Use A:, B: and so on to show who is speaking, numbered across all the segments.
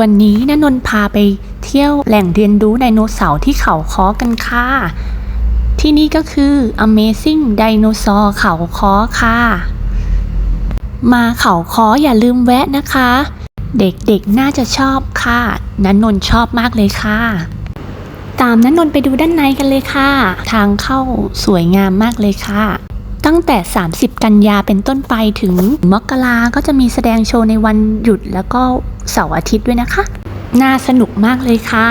A: วันนี้นนนพาไปเที่ยวแหล่งเรียนรู้ไดโนเสาร์ที่เขาค้อกันค่ะ ที่นี่ก็คือ Amazing Dinosaur เขาค้อค่ะ มาเขาค้ออย่าลืมแวะนะคะ เด็กๆน่าจะชอบค่ะนันนนชอบมากเลยค่ะ ตามนันนนไปดูด้านในกันเลยค่ะ ทางเข้าสวยงามมากเลยค่ะ ตั้งแต่ 30 กันยาเป็นต้นไปถึงมกราก็จะมีแสดงโชว์ในวันหยุดแล้วก็เสาร์อาทิตย์ด้วยนะคะ น่าสนุกมากเลยค่ะ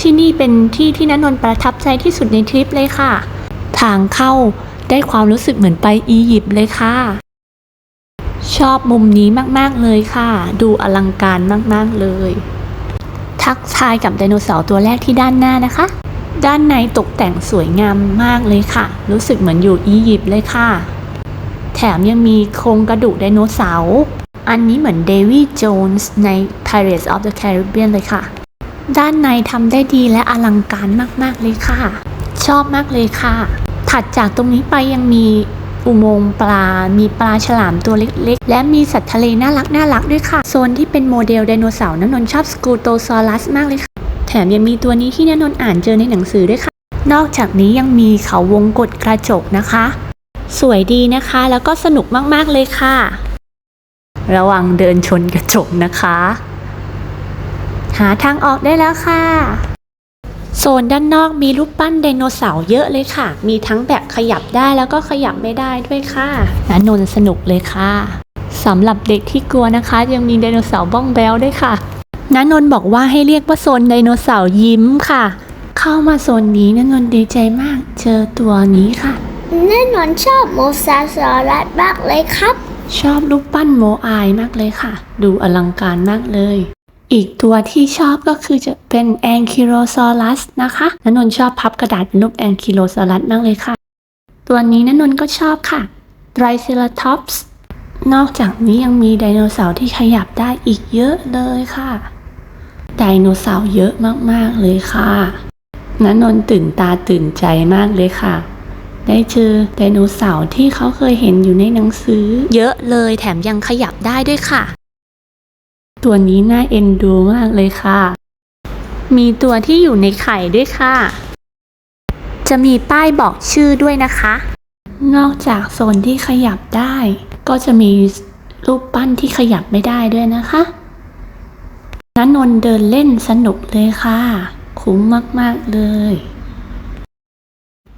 A: ที่นี่เป็นที่ที่นันนนประทับใจที่สุดในทริปเลยค่ะ ทางเข้าได้ความรู้สึกเหมือนไปอียิปต์เลยค่ะ ชอบมุมนี้มากๆเลยค่ะ ดูอลังการมากๆเลย ทักทายกับไดโนเสาร์ตัวแรกที่ด้านหน้านะคะ ด้านในตกแต่งสวยงามมากเลยค่ะ รู้สึกเหมือนอยู่อียิปต์เลยค่ะ แถมยังมีโครงกระดูกไดโนเสาร์ อันนี้เหมือนเดวิดโจนส์ใน Pirates of the Caribbean เลยค่ะ ด้านในทำได้ดีและอลังการมากๆเลยค่ะ ชอบมากเลยค่ะ ถัดจากตรงนี้ไปยังมีอุโมงค์ปลา มีปลาฉลามตัวเล็กๆ และมีสัตว์ทะเลน่ารักน่ารักด้วยค่ะ โซนที่เป็นโมเดลไดโนเสาร์นนนชอบสกูโตซอรัสมากเลยค่ะ ถมยังมีตัวนี้ที่แนนนท์อ่านเจอในหนังสือด้วยค่ะ นอกจากนี้ยังมีเขาวงกตกระจกนะคะ สวยดีนะคะแล้วก็สนุกมากๆเลยค่ะ ระวังเดินชนกระจกนะคะ หาทางออกได้แล้วค่ะโซนด้านนอกมีรูปปั้นไดโนเสาร์เยอะเลยค่ะ มีทั้งแบบขยับได้แล้วก็ขยับไม่ได้ด้วยค่ะนนนนท์สนุกเลยค่ะ สำหรับเด็กที่กลัวนะคะ ยังมีไดโนเสาร์บ้องแบลด้วยค่ะ นันนนท์บอกว่าให้เรียกว่าโซนไดโนเสาร์ยิ้มค่ะ เข้ามาโซนนี้นันนนท์ดีใจมาก เจอตัวนี้ค่ะ
B: แน่นอนชอบโมซาซอรัสมากเลยครับ
A: ชอบรูปปั้นโมอายมากเลยค่ะ ดูอลังการมากเลย อีกตัวที่ชอบก็คือจะเป็นแองคิโลซอรัสนะคะนนนท์ชอบพับกระดาษเป็นรูปแองคิโลซอรัสมากเลยค่ะ ตัวนี้นนนท์ก็ชอบค่ะไตรเซราทอปส์นอกจากนี้ยังมีไดโนเสาร์ที่ขยับได้อีกเยอะเลยค่ะ ไดโนเสาร์เยอะมาก ๆ เลยค่ะนนนท์ตื่นตาตื่นใจมากเลยค่ะ ได้เจอไดโนเสาร์ที่เขาเคยเห็นอยู่ในหนังสือ เยอะเลยแถมยังขยับได้ด้วยค่ะ ตัวนี้น่าเอ็นดูมากเลยค่ะ มีตัวที่อยู่ในไข่ด้วยค่ะ จะมีป้ายบอกชื่อด้วยนะคะ นอกจากโซนที่ขยับได้ ก็จะมีรูปปั้นที่ขยับไม่ได้ด้วยนะคะ นันนนท์เดินเล่นสนุกเลยค่ะ คุ้มมาก ๆ เลย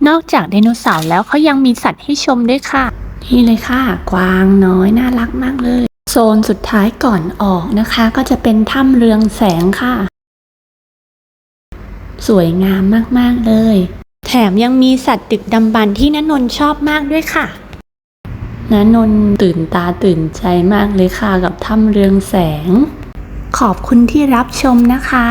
A: นอกจากไดโนเสาร์แล้วเขายังมีสัตว์ให้ชมด้วยค่ะ นี่เลยค่ะ กวางน้อยน่ารักมากเลย โซนสุดท้ายก่อนออกนะคะ ก็จะเป็นถ้ำเรืองแสงค่ะ สวยงามมาก ๆ เลย แถมยังมีสัตว์ดึกดำบรรที่นนนท์ชอบมากด้วยค่ะนนนท์ตื่นตาตื่นใจมากเลยค่ะกับถ้ำเรืองแสง ขอบคุณที่รับชมนะคะ